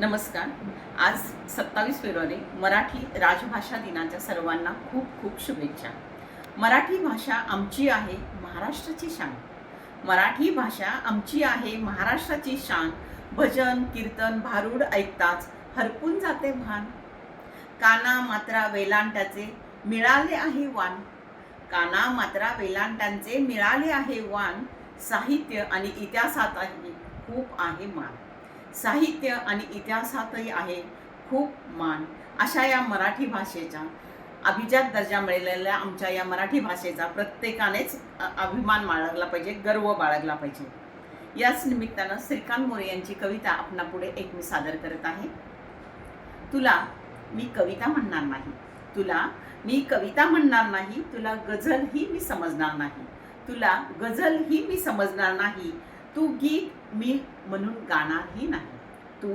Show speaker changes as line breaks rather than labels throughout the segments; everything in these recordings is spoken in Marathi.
नमस्कार. आज सत्तावीस फेब्रुवारी मराठी राजभाषा दिनाच्या सर्वांना खूप खूप शुभेच्छा. मराठी भाषा आमची आहे महाराष्ट्राची शान. मराठी भाषा आमची आहे महाराष्ट्राची शान. भजन कीर्तन भारूड ऐकताच हरपून जाते भान काना मात्रा वेलांट्याचे मिळाले आहे वाण काना मात्रा वेलांट्यांचे मिळाले आहे वाण साहित्य आणि इतिहासातही खूप आहे मान. साहित्य आणि इतिहासातही आहे खूप मान. अशा या मराठी भाषेच्या अभिजात दर्जा मिळालेल्या आमच्या या मराठी भाषेचा प्रत्येकानेच अभिमान बाळगला पाहिजे गर्व बाळगला पाहिजे. याच निमित्तानं श्रीकांत मोरे यांची कविता आपणापुढे एक मी सादर करत आहे. तुला मी कविता म्हणणार नाही. तुला मी कविता म्हणणार नाही. तुला गझल ही मी समजणार नाही. तुला गझल ही मी समजणार नाही. तू गीत मी म्हणून गाणारही नाही. तू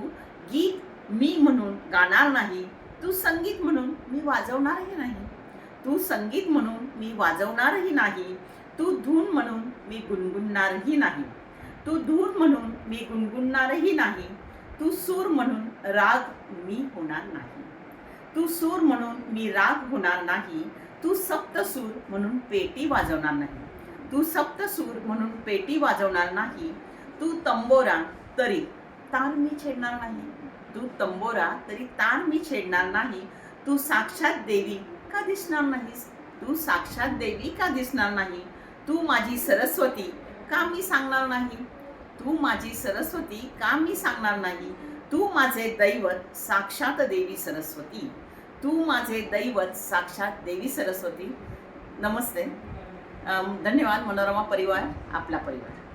गीत मी म्हणून गाणार नाही. तू संगीत म्हणून मी वाजवणारही नाही. तू संगीत म्हणून मी वाजवणारही नाही. तू धून म्हणून मी गुणगुणणारही नाही. तू धून म्हणून मी गुणगुणणारही नाही. तू सूर म्हणून राग मी होणार नाही. तू सूर म्हणून मी राग होणार नाही. तू सप्तसूर म्हणून पेटी वाजवणार नाही. तू सप्तसूर म्हणून पेटी वाजवणार नाही. तू तंबोरा तरी तान मी छेडणार नाही. तू तंबोरा तरी तान मी छेडणार नाही. तू साक्षात देवी का दिसणार नाहीस? तू साक्षात देवी का दिसणार नाही? तू माझी सरस्वती का मी सांगणार नाही? तू माझी सरस्वती का मी सांगणार नाही? तू माझे दैवत साक्षात देवी सरस्वती. तू माझे दैवत साक्षात देवी सरस्वती. नमस्ते. धन्यवाद मनोरमा परिवार आपला परिवार.